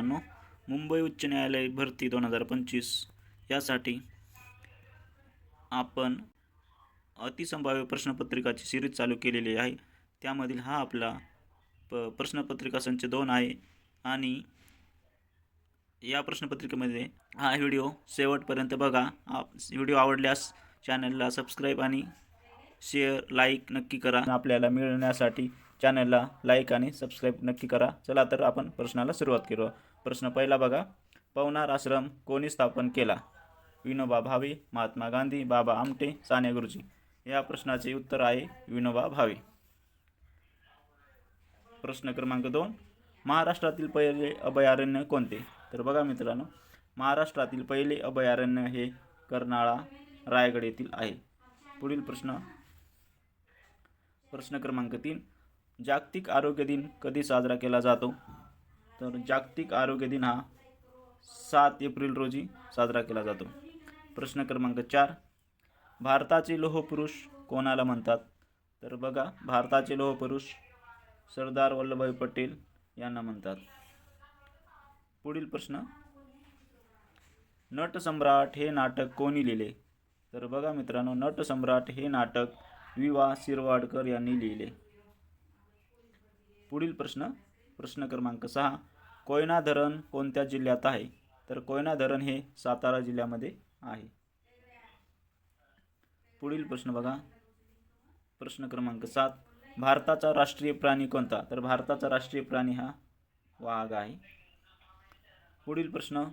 मित्रांनो मुंबई उच्च न्यायालय भरती दोन हजार पंचवीस यासाठी आपण अतिसंभाव्य प्रश्नपत्रिकाची सिरीज चालू केलेली आहे. त्यामधील हा आपला प प्रश्नपत्रिका संच दोन आहे आणि या प्रश्नपत्रिकेमध्ये हा व्हिडिओ शेवटपर्यंत बघा. आप व्हिडिओ आवडल्यास चॅनलला सबस्क्राईब आणि शेअर लाईक नक्की करा. आपल्याला मिळण्यासाठी चॅनलला लाईक आणि सबस्क्राईब नक्की करा. चला तर आपण प्रश्नाला सुरुवात करू प्रश्न पहिला बघा. पवनार आश्रम कोणी स्थापन केला? विनोबा भावे महात्मा गांधी बाबा आमटे साने गुरुजी. या प्रश्नाचे उत्तर आहे विनोबा भावे. प्रश्न क्रमांक दोन. महाराष्ट्रातील पहिले अभयारण्य कोणते? तर बघा मित्रांनो महाराष्ट्रातील पहिले अभयारण्य हे कर्नाळा रायगड येथील आहे. पुढील प्रश्न. प्रश्न क्रमांक तीन. जागतिक आरोग्य दिन कधी साजरा केला जातो? तर जागतिक आरोग्य दिन हा सात एप्रिल रोजी साजरा केला जातो. प्रश्न क्रमांक चार भारताचे लोहपुरुष कोणाला म्हणतात? तर बघा भारताचे लोहपुरुष सरदार वल्लभभाई पटेल यांना म्हणतात. पुढील प्रश्न नटसम्राट हे नाटक कोणी लिहिले? तर बघा मित्रांनो नटसम्राट हे नाटक वि वा शिरवाडकर यांनी लिहिले. पुढील प्रश्न प्रश्न क्रमांक सहा कोयना धरण कोणत्या जिल्ह्यात आहे? तर कोयना धरण हे सातारा जिल्ह्यामध्ये आहे. पुढील प्रश्न बघा. प्रश्न क्रमांक सात. भारताचा राष्ट्रीय प्राणी कोणता? तर भारताचा राष्ट्रीय प्राणी हा वाघ आहे. पुढील प्रश्न.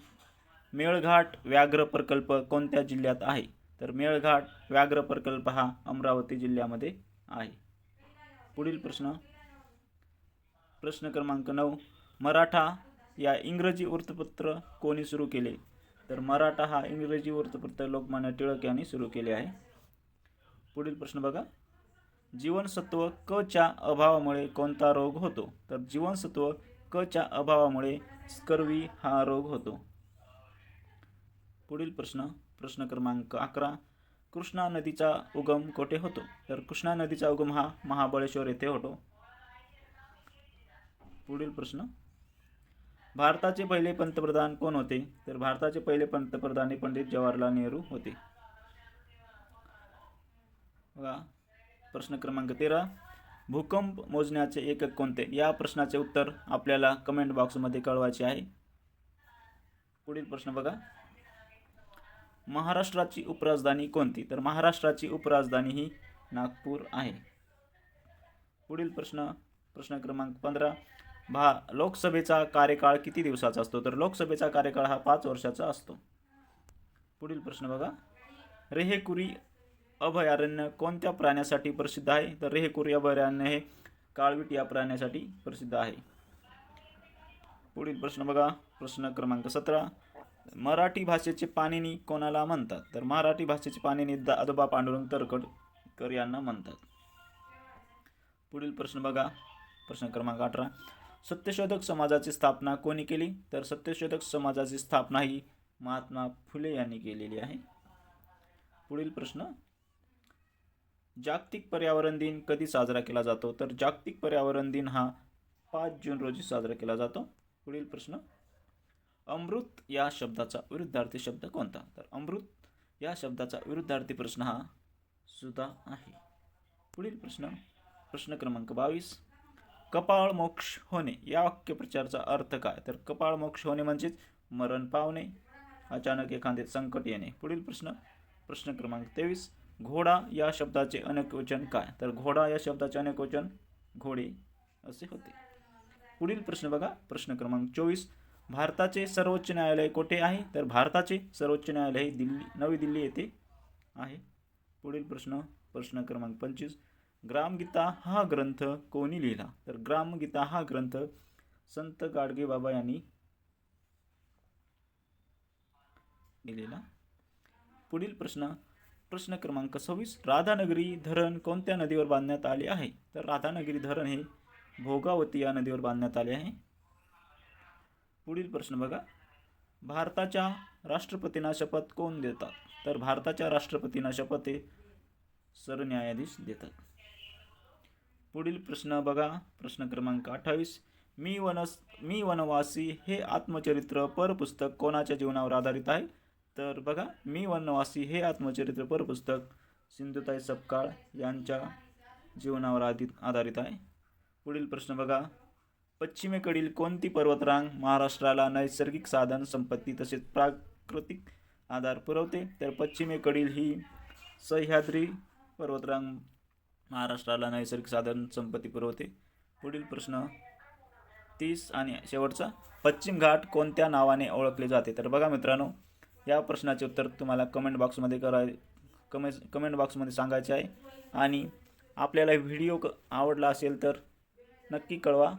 मेळघाट व्याघ्र प्रकल्प कोणत्या जिल्ह्यात आहे? तर मेळघाट व्याघ्र प्रकल्प हा अमरावती जिल्ह्यामध्ये आहे. पुढील प्रश्न. प्रश्न क्रमांक नऊ. मराठा या इंग्रजी वृत्तपत्र कोणी सुरू केले? तर मराठा हा इंग्रजी वृत्तपत्र लोकमान्य टिळक यांनी सुरू केले आहे. पुढील प्रश्न बघा. जीवनसत्व क च्या अभावामुळे कोणता रोग होतो? तर जीवनसत्व क च्या अभावामुळे स्कर्वी हा रोग होतो. पुढील प्रश्न प्रश्न क्रमांक अकरा. कृष्णा नदीचा उगम कोठे होतो? तर कृष्णा नदीचा उगम हा महाबळेश्वर येथे होतो. पुढील प्रश्न भारताचे पहिले पंतप्रधान कोण होते? तर भारताचे पहिले पंतप्रधान हे पंडित जवाहरलाल नेहरू होते. बघा प्रश्न क्रमांक तेरा. भूकंप मोजण्याचे एकक कोणते? या प्रश्नाचे उत्तर आपल्याला कमेंट बॉक्समध्ये कळवायचे आहे. पुढील प्रश्न बघा. महाराष्ट्राची उपराजधानी कोणती? तर महाराष्ट्राची उपराजधानी ही नागपूर आहे. पुढील प्रश्न प्रश्न क्रमांक पंधरा. भा लोकसभेचा कार्यकाळ किती दिवसाचा असतो? तर लोकसभेचा कार्यकाळ हा पाच वर्षाचा असतो. पुढील प्रश्न बघा. रेहेकुरी अभयारण्य कोणत्या प्राण्यासाठी प्रसिद्ध आहे? तर रेहेकुरी अभयारण्य हे काळवीट या प्राण्यासाठी प्रसिद्ध आहे. पुढील प्रश्न बघा. प्रश्न क्रमांक सतरा. मराठी भाषेचे पाणिनी कोणाला म्हणतात? तर मराठी भाषेचे पाणिनी दा आदोबा पांडुरंग तरकडकर यांना म्हणतात. पुढील प्रश्न बघा. प्रश्न क्रमांक अठरा. सत्यशोधक समाजाची स्थापना कोणी केली? तर सत्यशोधक समाजाची स्थापना ही महात्मा फुले यांनी केलेली आहे. पुढील प्रश्न. जागतिक पर्यावरण दिन कधी साजरा केला जातो? तर जागतिक पर्यावरण दिन हा पाच जून रोजी साजरा केला जातो. पुढील प्रश्न. अमृत या शब्दाचा विरुद्धार्थी शब्द कोणता? तर अमृत या शब्दाचा विरुद्धार्थी प्रश्न हा सुद्धा आहे. पुढील प्रश्न. प्रश्न क्रमांक बावीस. कपाळ मोक्ष होणे या वाक्यप्रचाराचा अर्थ काय? तर कपाळ मोक्ष होणे म्हणजेच मरण पावणे अचानक एखादे संकट येणे. पुढील प्रश्न प्रश्न क्रमांक तेवीस घोडा या शब्दाचे अनेक वचन काय? तर घोडा या शब्दाचे अनेक वचन घोडे असे होते. पुढील प्रश्न बघा. प्रश्न क्रमांक चोवीस भारताचे सर्वोच्च न्यायालय कोठे आहे? तर भारताचे सर्वोच्च न्यायालय दिल्ली नवी दिल्ली येथे आहे. पुढील प्रश्न प्रश्न क्रमांक पंचवीस ग्रामगीता हा ग्रंथ कोणी लिहिला? तर ग्रामगीता हा ग्रंथ संत गाडगे बाबा यांनी लिहिलेला. पुढील प्रश्न प्रश्न क्रमांक सव्वीस राधानगरी धरण कोणत्या नदीवर बांधण्यात आले आहे? तर राधानगरी धरण हे भोगावती या नदीवर बांधण्यात आले आहे. पुढील प्रश्न बघा. भारताच्या राष्ट्रपतींना शपथ कोण देतात? तर भारताच्या राष्ट्रपतींना शपथ हे सरन्यायाधीश देतात. पुढील प्रश्न बघा. प्रश्न क्रमांक अठ्ठावीस. मी वनस मी वनवासी हे आत्मचरित्र पर पुस्तक कोणाच्या जीवनावर आधारित आहे? तर बघा मी वनवासी हे आत्मचरित्र पर पुस्तक सिंधुताई सपकाळ यांच्या जीवनावर आधी आधारित आहे. पुढील प्रश्न बघा. पश्चिमेकडील कोणती पर्वतरांग महाराष्ट्राला नैसर्गिक साधन संपत्ती तसेच प्राकृतिक आधार पुरवते? तर पश्चिमेकडील ही सह्याद्री पर्वतरांग महाराष्ट्राला नैसर्गिक साधन संपत्ती पुरवते. पुढील प्रश्न तीस आणि शेवटचा. पश्चिम घाट कोणत्या नावाने ओळखले जाते? तर बघा मित्रांनो या प्रश्नाचे उत्तर तुम्हाला कमेंट बॉक्समध्ये कराय कमेंट कमेंट बॉक्समध्ये सांगायचे आहे. आणि आपल्याला व्हिडिओ क आवडला असेल तर नक्की कळवा.